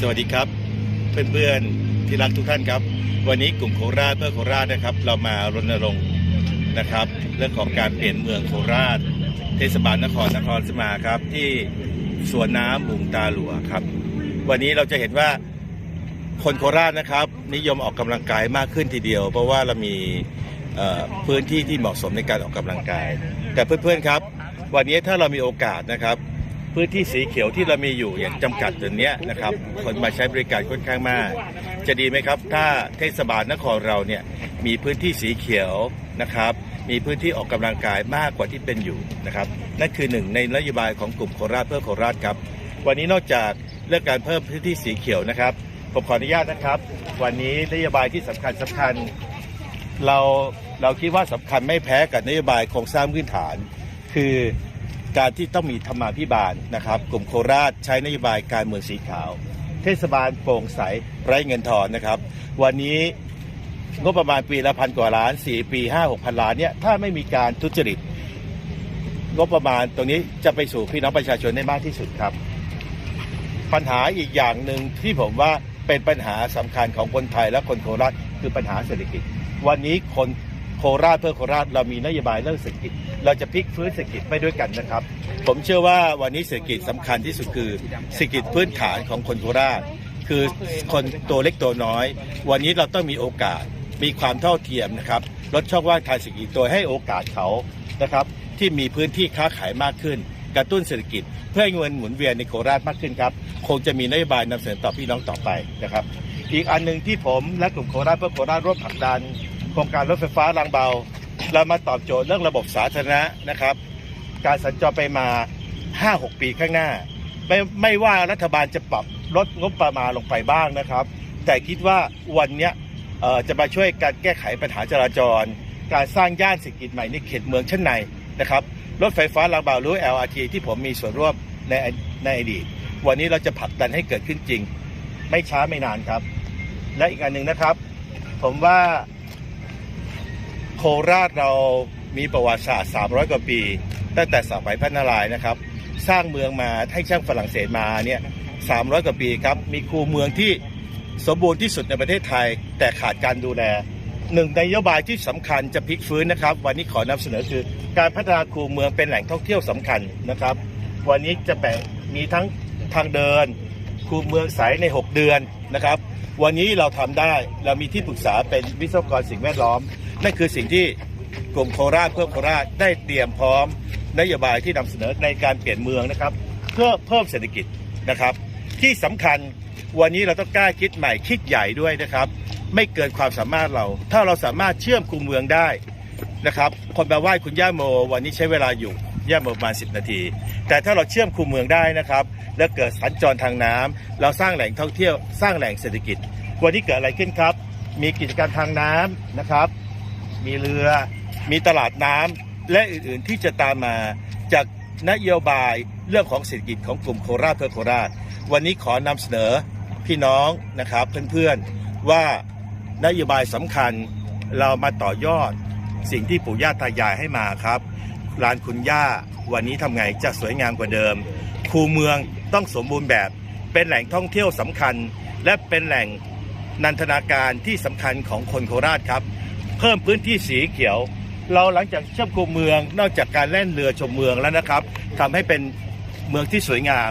สวัสดีครับ เพื่อนๆที่รักทุกท่านครับ วันนี้กลุ่มโคราชเพื่อโคราชนะครับ เรามารณรงค์นะครับ เรื่องของการเปลี่ยนเมืองโคราช เทศบาลนครนครสมาครับ ที่สวนน้ำบุงตาหลวงครับ วันนี้เราจะเห็นว่าคนโคราชนะครับ นิยมออกกำลังกายมากขึ้นทีเดียว เพราะว่าเรามีพื้นที่ที่เหมาะสมในการออกกำลังกาย แต่เพื่อนๆครับ วันนี้ถ้าเรามีโอกาสนะครับ พื้นที่สีเขียวที่เรามีอยู่อย่างจำกัดตัวเนี้ยนะครับ คนมาใช้บริการค่อนข้างมาก จะดีไหมครับ ถ้าเทศบาลนครเราเนี่ยมีพื้นที่สีเขียวนะครับ มีพื้นที่ออกกำลังกายมากกว่าที่เป็นอยู่นะครับ นั่นคือหนึ่งในนโยบายของกลุ่มโคราชเพื่อโคราชครับ วันนี้นอกจากเรื่องการเพิ่มพื้นที่สีเขียวนะครับผมขออนุญาตนะครับ วันนี้นโยบายที่สำคัญสำคัญเราเราคิดว่าสำคัญไม่แพ้กับนโยบายโครงสร้างพื้นฐาน คือ การที่ต้องมีธรรมาภิบาลนะครับ กลุ่มโคราชใช้นโยบายการเมืองสีขาว เทศบาลโปร่งใสไร้เงินทอนนะครับ วันนี้งบประมาณปีละพันกว่าล้านสี่ปีห้าหกพันล้านเนี่ยถ้าไม่มีการทุจริต งบประมาณตรงนี้จะไปสู่พี่น้องประชาชนได้มากที่สุดครับ ปัญหาอีกอย่างหนึ่งที่ผมว่าเป็นปัญหาสำคัญของคนไทยและคนโคราชคือปัญหาเศรษฐกิจ วันนี้คน โคราชเพื่อโคราชเรามีนโยบายเรื่องเศรษฐกิจ เราจะพลิกฟื้นเศรษฐกิจไปด้วยกันนะครับ ผมเชื่อว่าวันนี้เศรษฐกิจสำคัญที่สุดคือเศรษฐกิจพื้นฐานของคนโคราช คือคนตัวเล็กตัวน้อย วันนี้เราต้องมีโอกาสมีความเท่าเทียมนะครับลดช่องว่างทางเศรษฐกิจโดยให้โอกาสเขานะครับที่มีพื้นที่ค้าขายมากขึ้น กระตุ้นเศรษฐกิจ เพื่อให้เงินหมุนเวียนในโคราชมากขึ้นครับคงจะมีนโยบายนำเสนอต่อพี่น้องต่อไปนะครับ อีกอันหนึ่งที่ผมและกลุ่มโคราชเพื่อโคราชร่วมผลักดัน ครงการรถไฟฟ้ารางเบา เรามาตอบโจทย์เรื่องระบบสาธารณะนะครับ การสัญจรไปมา 5-6 ปีข้างหน้า ไม่ไม่ว่ารัฐบาลจะปรับลดงบประมาณลงไปบ้างนะครับ แต่คิดว่าวันนี้จะมาช่วยการแก้ไขปัญหาจราจร การสร้างย่านเศรษฐกิจใหม่ในเขตเมืองชั้นในนะครับรถไฟฟ้ารางเบาหรือ LRT ที่ผมมีส่วนร่วมในในอดีต วันนี้เราจะผลักดันให้เกิดขึ้นจริง ไม่ช้าไม่นานครับ และอีกอันหนึ่งนะครับ ผมว่า โคราชเรามีประวัติศาสตร์ 300 กว่าปี ตั้งแต่สมัยพระนารายณ์นะครับ สร้างเมืองมาให้ช่างฝรั่งเศสมาเนี่ย 300 กว่าปีครับ มีคูเมืองที่สมบูรณ์ที่สุดในประเทศไทย แต่ขาดการดูแลหนึ่งในนโยบายที่สำคัญจะพลิกฟื้นนะครับ วันนี้ขอนำเสนอคือ การพัฒนาคูเมืองเป็นแหล่งท่องเที่ยวสำคัญนะครับ วันนี้จะแบ่งมีทั้งทางเดิน คูเมืองใสใน 6 เดือนนะครับ วันนี้เราทำได้เรามีที่ปรึกษาเป็นวิศวกรสิ่งแวดล้อม นั่นคือสิ่งที่กลุ่มโคราชเพื่อโคราชได้เตรียมพร้อมนโยบายที่นำเสนอในการเปลี่ยนเมืองนะครับ เพื่อเพิ่มเศรษฐกิจนะครับ ที่สำคัญวันนี้เราต้องกล้าคิดใหม่คิดใหญ่ด้วยนะครับ ไม่เกินความสามารถเรา ถ้าเราสามารถเชื่อมคูเมืองได้นะครับ คนมาไหว้คุณย่าโม วันนี้ใช้เวลาอยู่ย่าโมประมาณ 10 นาที แต่ถ้าเราเชื่อมคูเมืองได้นะครับ แล้วเกิดสัญจรทางน้ำเราสร้างแหล่งท่องเที่ยวสร้างแหล่งเศรษฐกิจ วันนี้เกิดอะไรขึ้นครับ มีกิจการทางน้ำนะครับ มีเรือ มีตลาดน้ำและอื่นๆที่จะตามมาจากนโยบายเรื่องของเศรษฐกิจของกลุ่มโคราชเพื่อโคราช วันนี้ขอนำเสนอพี่น้องนะครับเพื่อนๆว่านโยบายสำคัญเรามาต่อยอดสิ่งที่ปู่ย่าตายายให้มาครับลานคุณย่าวันนี้ทำไงจะสวยงามกว่าเดิม คูเมืองต้องสมบูรณ์แบบเป็นแหล่งท่องเที่ยวสำคัญ และเป็นแหล่งนันทนาการที่สำคัญของคนโคราชครับ เพิ่มพื้นที่สีเขียว เราหลังจากเชื่อมคูเมือง นอกจากการแล่นเรือชมเมืองแล้วนะครับทำให้เป็นเมืองที่สวยงาม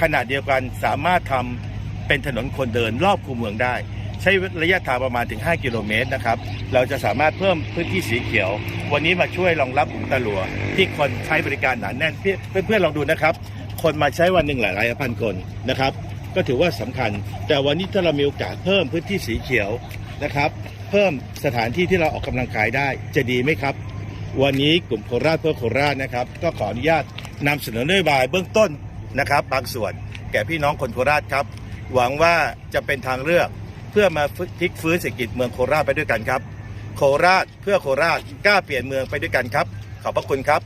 ขนาดเดียวกันสามารถทำเป็นถนนคนเดินรอบคูเมืองได้ ใช้ระยะทางประมาณถึง 5 กิโลเมตรนะครับ เราจะสามารถเพิ่มพื้นที่สีเขียว วันนี้มาช่วยรองรับอุตลัว ที่คนใช้บริการหนาแน่นเพื่อนเพื่อนๆลองดูนะครับ คนมาใช้วันหนึ่งหลายหลายพันคนนะครับ ก็ถือว่าสำคัญ แต่วันนี้ถ้าเรามีโอกาสเพิ่มพื้นที่สีเขียว นะครับ เพิ่มสถานที่ที่เราออกกำลังกายได้จะดีไหมครับ วันนี้กลุ่มโคราชเพื่อโคราชนะครับ ก็ขออนุญาตนำเสนอนโยบายเบื้องต้นนะครับ บางส่วนแก่พี่น้องคนโคราชครับ หวังว่าจะเป็นทางเลือกเพื่อมาพลิกฟื้นเศรษฐกิจเมืองโคราชไปด้วยกันครับ โคราชเพื่อโคราชกล้าเปลี่ยนเมืองไปด้วยกันครับ ขอบพระคุณครับ